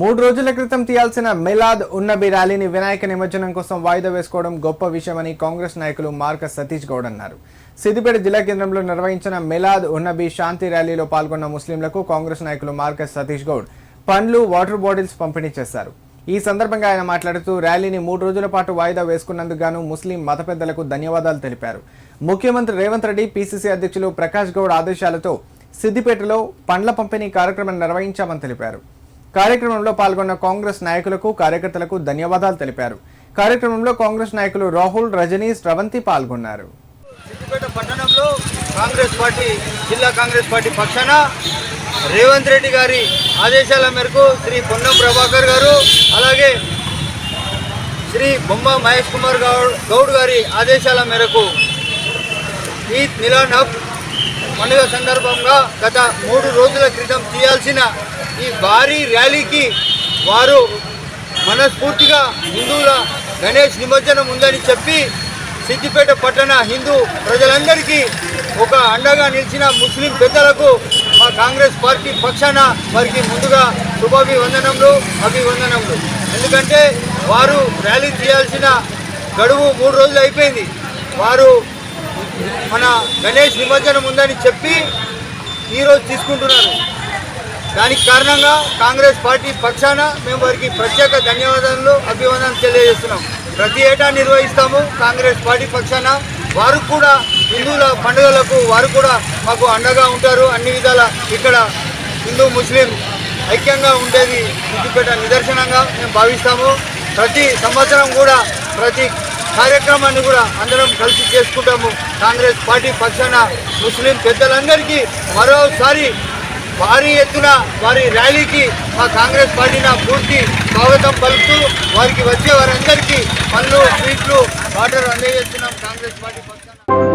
మూడు రోజుల క్రితం తీయాల్సిన మిలాద్ ఉన్నబి ర్యాలీని వినాయక నిమజ్జనం కోసం వాయిదా వేసుకోవడం గొప్ప విషయమని కాంగ్రెస్ నాయకులు మార్క సతీష్ గౌడ్ అన్నారు. సిద్దిపేట జిల్లా కేంద్రంలో నిర్వహించిన మిలాద్ ఉన్నబి శాంతి ర్యాలీలో పాల్గొన్న ముస్లింలకు కాంగ్రెస్ నాయకులు మార్క సతీష్ గౌడ్ పండ్లు వాటర్ బాటిల్స్ పంపిణీ చేశారు. ఈ సందర్భంగా ఆయన మాట్లాడుతూ ర్యాలీని మూడు రోజుల పాటు వాయిదా వేసుకున్నందుకు గాను ముస్లిం మత పెద్దలకు ధన్యవాదాలు తెలిపారు. ముఖ్యమంత్రి రేవంత్ రెడ్డి పీసీసీ అధ్యక్షులు ప్రకాష్ గౌడ్ ఆదేశాలతో సిద్దిపేటలో పండ్ల పంపిణీ కార్యక్రమం నిర్వహించామని తెలిపారు. కార్యక్రమంలో పాల్గొన్న కాంగ్రెస్ నాయకులకు కార్యకర్తలకు ధన్యవాదాలు తెలిపారు. కార్యక్రమంలో కాంగ్రెస్ నాయకులు రాహుల్ రజనీష్ రవంతి పాల్గొన్నారు. సిద్దిపేట పట్టణంలో కాంగ్రెస్ పార్టీ జిల్లా కాంగ్రెస్ పార్టీ పక్షాన రేవంత్ రెడ్డి గారి ఆదేశాల మేరకు శ్రీ పొన్నం ప్రభాకర్ గారు అలాగే శ్రీ బొమ్మ మహేష్ కుమార్ గౌడ్ గౌడ్ గారి ఆదేశాల మేరకు ఈద్ మిలాన్ హబ్ పండుగ సందర్భంగా గత మూడు రోజుల క్రితం తీయాల్సిన ఈ భారీ ర్యాలీకి వారు మనస్ఫూర్తిగా హిందువుల గణేష్ నిమజ్జనం ఉందని చెప్పి సిద్దిపేట పట్టణ హిందూ ప్రజలందరికీ ఒక అండగా నిలిచిన ముస్లిం పెద్దలకు మా కాంగ్రెస్ పార్టీ పక్షాన వారికి ముందుగా శుభాభివందనములు అభివందనములు. ఎందుకంటే వారు ర్యాలీ చేయాల్సిన గడువు మూడు రోజులు అయిపోయింది. వారు మన గణేష్ నిమజ్జనం ఉందని చెప్పి ఈరోజు తీసుకుంటున్నారు. దానికి కారణంగా కాంగ్రెస్ పార్టీ పక్షాన మేము వారికి ప్రత్యేక ధన్యవాదాలు అభివందనలు తెలియజేస్తున్నాం. ప్రతి ఏటా నిర్వహిస్తాము కాంగ్రెస్ పార్టీ పక్షాన. వారు కూడా హిందువుల పండుగలకు వారు కూడా మాకు అండగా ఉంటారు. అన్ని విధాల ఇక్కడ హిందూ ముస్లిం ఐక్యంగా ఉండేది. సిద్దిపేట నిదర్శనంగా మేము భావిస్తాము. ప్రతి సంవత్సరం కూడా ప్రతి కార్యక్రమాన్ని కూడా అందరం కలిసి చేసుకుంటాము. కాంగ్రెస్ పార్టీ పక్షాన ముస్లిం పెద్దలందరికీ మరోసారి భారీ ఎత్తున వారి ర్యాలీకి మా కాంగ్రెస్ పార్టీన పూర్తి స్వాగతం పలుకుతూ వారికి వచ్చే వారందరికీ పనులు స్వీట్లు వాటర్ అందజేస్తున్నాం కాంగ్రెస్ పార్టీ పక్షాన.